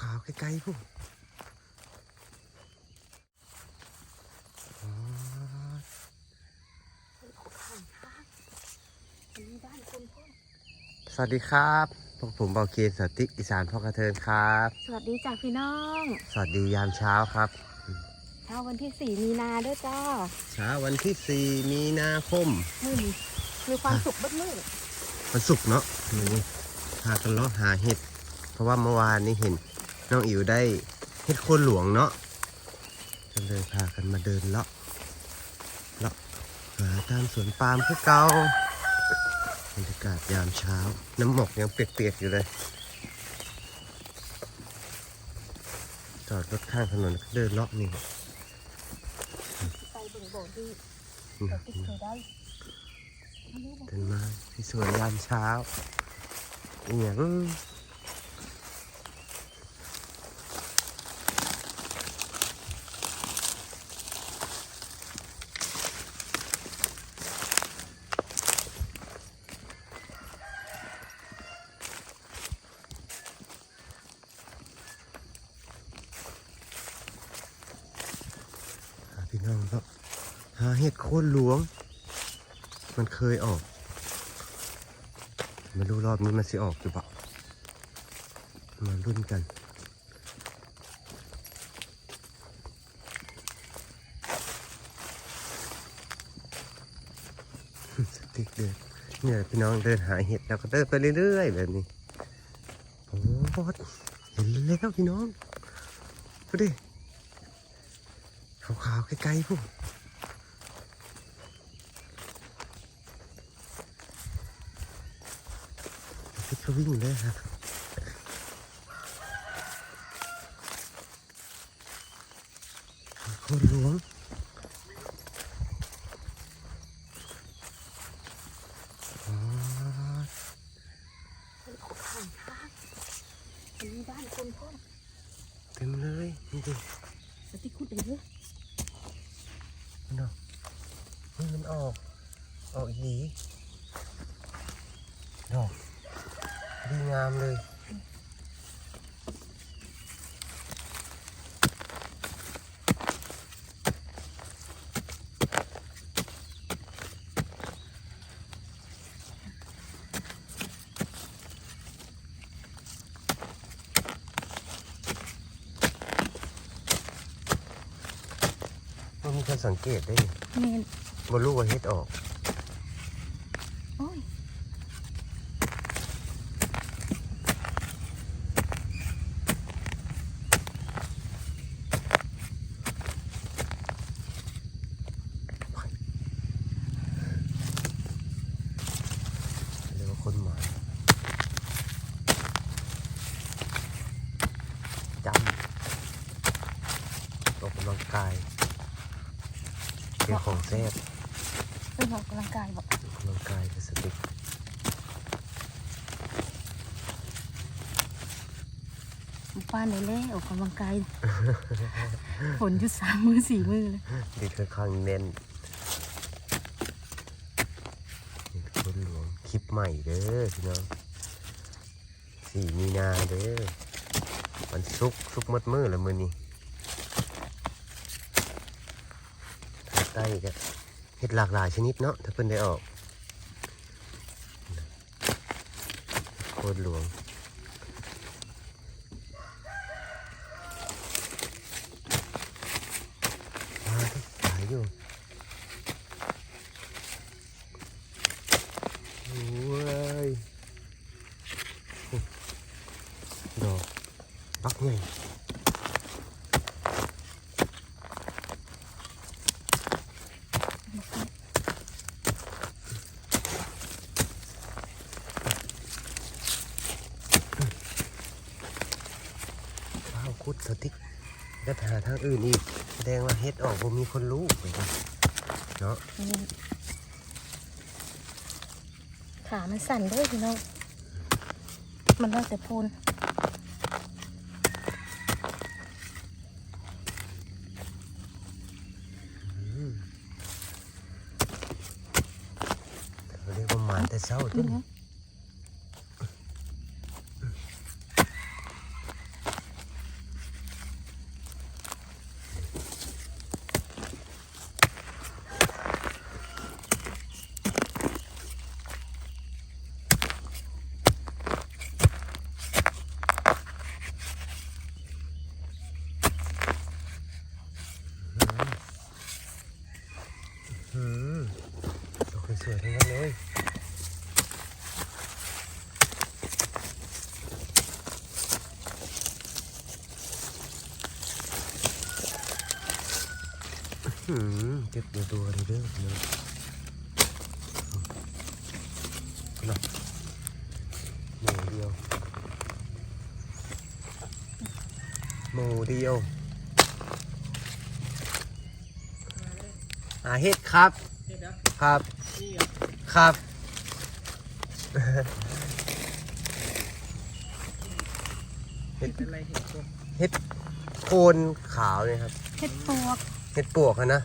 ขาวๆใกล้ๆพุ่อ๋อมีบ้านคนพ่อสวัสดีครับพวกผมเบาเคนสติกอีสานพ่อกระเทินครับ สวัสดีจ้าพี่น้อง สวัสดียามเช้าครับ เช้าวันที่สี่มีนาด้วยจ้า เช้าวันที่4มีนาคมมื่อนี้มีความสุขเบิดมืดวันศุกร์เนาะนี่พากันเลาะหาเห็ด เพราะว่าเมื่อวานนี้เห็น น้องอิ๋วได้เห็ดโคนหลวงเนาะก็เลยพากันมาเดินเลาะเลาะหาตามสวนปาล์มคือเก่าบรรยากาศยามเช้า น้ำหมอกยังเปียกๆอยู่เลย จอดรถข้างถนนเดินเลาะนี่ไปเบิ่งบ่อดีนี่เราติดเคยได้ไม่รู้บอกเดินมาที่สวนยามเช้าอย่าง น้องก็หาเห็ดโคนหลวง มันเคยออกไม่รู้รอบนี้มันสิออกหรือเปล่ามารุ่นกันสติ๊กเดินเนี่ยพี่น้องเดินหาเห็ดแล้วก็เดินไปเรื่อยๆแบบนี้โอ้โหเห็นแล้วพี่น้องดูดิาวๆใกล้ๆพวกที่เขาวิ่งเลยครับคนหลวงอ๋อ ข้างทางมีบ้านคนพ่อ เต็มเลยนี่ดิ สติคุดเลยเด้อ มันออก นี่มันออก ออกอีหลีดอกดีงามเลยมันมีการสังเกตได้นี่เม บนลูกว่าเฮ็ดออกโอ้ยเรียกว่าคนหมาจำออกกำลังกายเป็นของแซ่บเป็น ออกกำลังกายบอกออกกำลังกายกับสติกป้าในเล่ออกกำลังกายฝนอยู่สามมือสี่มือเลยดีค่อนข้างแน่นนี่คนหลวงคลิปใหม่เด้อพี่น้องสี่มีนาเด้อวันซุกร์ซุกร์มืดมือละมือนี้ทางใต้ก็ เห็ดหลากหลายชนิดเนาะถ้าเพิ่นได้ออกโคตรหลวง มาที่สายอยู่โอ้ยดอกปักใหญ่ข้าวคุดสติ๊ก แล้วไปหาทางอื่นอีกแสดงว่าเฮ็ดออกบ่มีคนรู้เหมือนกันเนาะเมนขามันสั่นด้วยพี่น้องมันน่าจะพูนอืมเขาเรียกว่าหมานแต่เช้าต้นี่ น ไง อืม เก็บตัวตัวเด้อเนาะนะหมูเดียวหมูเดียวอาเฮ็ดครับ ครับ ครับ เห็ดอะไรเห็ดตัวเฮ็ดโคนขาวเนี่ยครับเฮ็ดปวก เฮ็ดปวกอะนะ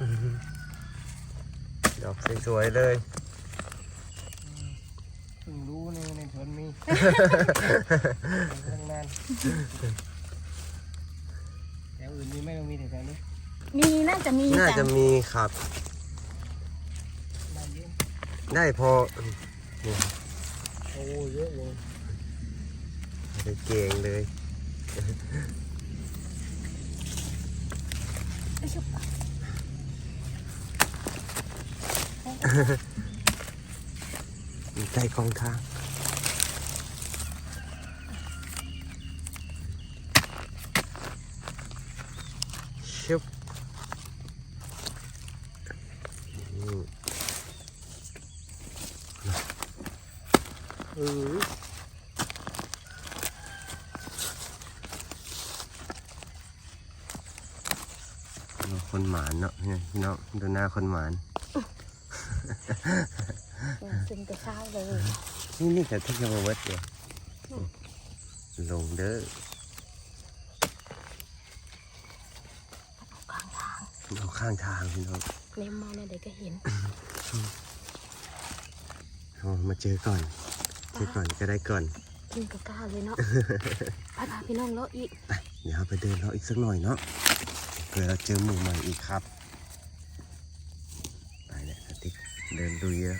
อืมดอกสวยๆเลยเพิ่งรู้ในในสวนมีตั้งนานแถวอื่นมีไหม่ต้องมีแต่แถวนี้มีน่าจะมีน่าจะจ้ะมีครับได้เยอะได้พอนี่โอ้เยอะเลยได้เก่งเลย ไม่ชุบอยู่ใกล้กองทางชุบอืม เออ ดู คนหมานเนาะเนี่ยพี่น้องดูหน้าคนหมานซึมแต่เช้าเลยนี่นี่แต่ที่จะมาวัดเดียวลงเด้อกลางทางเอาข้างทางพี่น้องเล็มมาเนี่ยเดี๋ยวก็เห็นเอามาเจอก่อนเจอก่อนก็ได้ก่อนขึ้นกล้าเลยเนาะไปพาพี่น้องเลาะอีกไปเดี๋ยวเราไปเดินเราอีกสักหน่อยเนาะ เผื่อเราเจอหมู่ใหม่อีกครับ ไปเลยสติ๊กเดินดูเยอะ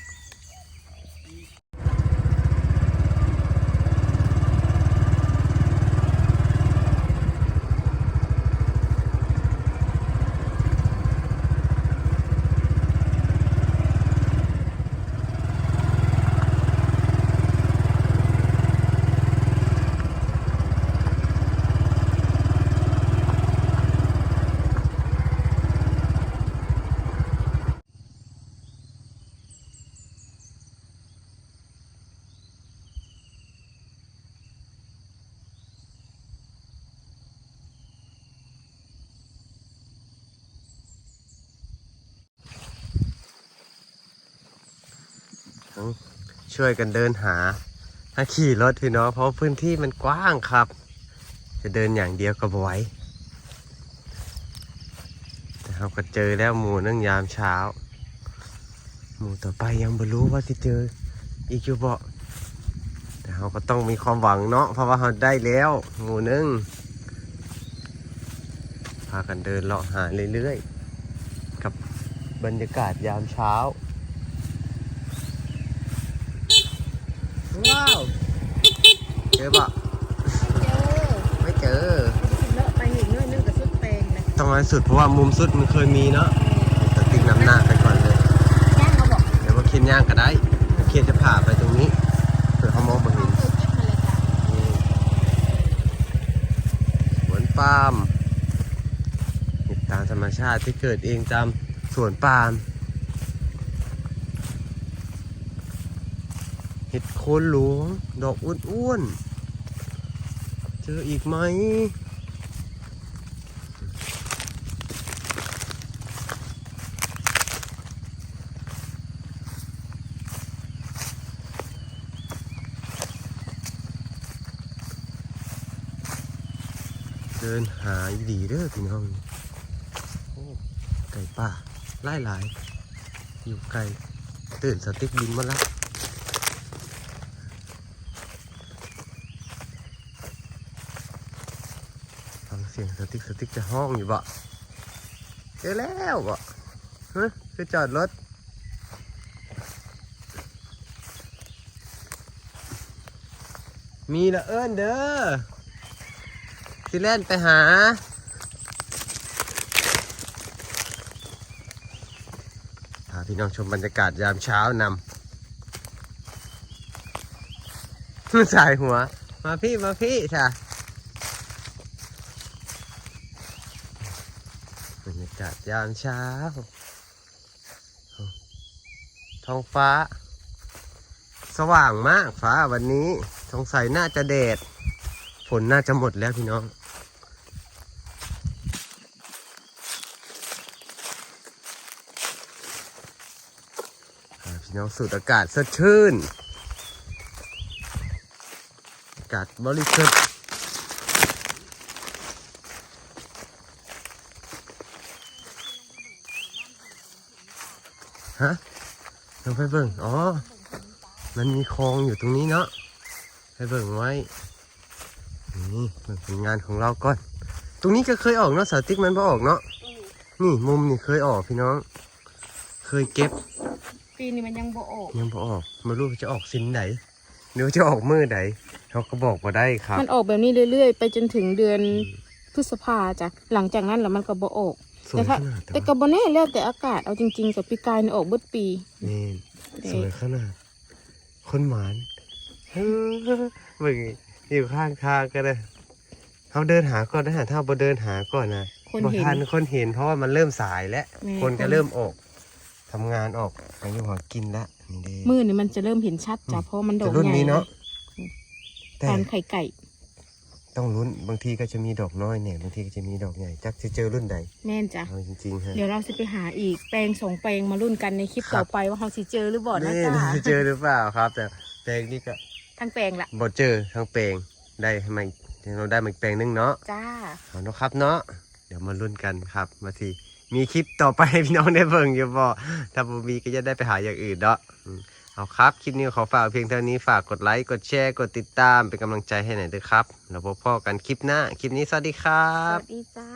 ช่วยกันเดินหาถ้าขี่รถพี่น้องเพราะพื้นที่มันกว้างครับ จะเดินอย่างเดียวก็บ่ไหวแต่เราก็เจอแล้วหมูนั่งยามเช้า หมูต่อไปยังไม่รู้ว่าจะเจออีกอยู่บ่แต่เราก็ต้องมีความหวังเนาะเพราะว่าเราได้แล้วหมูนึงพากันเดินเลาะหาเรื่อยๆกับบรรยากาศยามเช้า ว้าว เจอปะเจอไม่เจอเลาะไปอีกน้อยนึงกับสุดแปลงเลยตรงนั้นสุดเพราะว่ามุมสุดมันเคยมีเนาะแต่ติ๊กน้ำหน้าไปก่อนเลยย่างเขาบอกเดี๋ยวว่าเคียนย่างก็ได้เคียนจะผ่าไปตรงนี้เผื่อเขามองไม่เห็นเคยเก็บมาเลยจ้ะนี่สวนปาล์มเห็ดตามธรรมชาติที่เกิดเองตามสวนปาล์มเห็ดโคนหลวง ดอกอ้วนๆเจ ออีกไหมเดินหาอีดีเด้อพี่น้องโอ้ไก่ป่าไล่หลาย อยู่ไกลตื่นสติ๊กบินมาแล้วฟังเสียงสติ๊กสติ๊กจะห้องอยู่บ่เจอแล้วบ่ฮะคือจอดรถมีละเอิ้นเด้อสิเล่นไปหา พาพี่น้องชมบรรยากาศยามเช้านำสายหัว มาพี่ มาพี่ค่ะ บ ยามเช้า ท้องฟ้า สว่างมากฟ้าวันนี้สงสัยน่าจะแดด ฝนน่าจะหมดแล้วพี่น้องพี่น้องสูดอากาศสดชื่น อากาศบริสุทธิ์ ฮะลองไปเบิ่งอ๋อ มันมีคลองอยู่ตรงนี้เนาะไปเบิ่งไว้ นี่เบิ่งผลงานของเราก่อน ตรงนี้ก็เคยออกเนาะสาวติ๊กมันบ่ออกเนาะ นี่มุมนี่เคยออกพี่น้อง เคยเก็บ ปีนี้มันยังบ่ออก ยังบ่ออกไม่รู้ว่าจะออกสินไหนหรือว่าจะออกมือไหนเขาก็บอกมาได้ครับ มันออกแบบนี้เรื่อยๆ ไปจนถึงเดือนพฤษภาจ้ะหลังจากนั้นแล้วมันก็บ่ออก สวยขนาดแต่ก็บ่แน่แล้วแต่อากาศเอาจริง ๆ กับปีกายนี่ออกเบิดปี นี่สวยขนาด คนหมานเฮ้อเบิ่งอยู่ข้างทางก็ได้เขาเดินหาก่อนนะฮะถ้าบ่เดินหาก่อนนะคนบ่เห็น ทันคนเห็นเพราะว่ามันเริ่มสายแล้ว แม่คนก็คน เริ่มออกทำงานออกไปอยู่หอกินละนี่เด้ มือนี่มันจะเริ่มเห็นชัดจ้ะเพราะมันดอแต่กรุ่นใหญ่นี้เนาะแต่การไข่ไก่ ต้องลุ้นบางทีก็จะมีดอกน้อยเนี่ยบางทีก็จะมีดอกใหญ่จักจะเจอรุ่นใดแม่นจ้ะเอาจริงๆฮะเดี๋ยวเราจะไปหาอีกแปลงสองแปลงมารุ่นกันในคลิปครัต่อบไปว่าเราสิเจอหรือบ่นะนี่จ้าจะเจอหรือเปล่าครับ แต่แปลงนี้ก็ทั้งแปลงละบ่เจอทั้งแปลงได้มาเราได้มาอีกแปลงหนึงเนาะจ้าเอาเนาะครับเนาะเดี๋ยวมาลุ้นกันครับมาทีมีคลิปต่อไปให้พี่น้องได้เบิ่งอยู่บ่ถ้าบ่มีก็จะได้ไปหาอย่างอื่นเนาะอืม เอาครับ คลิปนี้ขอฝากเพียงเท่านี้ฝากกดไลค์ กดแชร์ กดติดตามเป็นกำลังใจให้หน่อยด้วยครับ แล้วพบพ่อกันคลิปหน้า คลิปนี้สวัสดีครัสบ วัสดีจ้า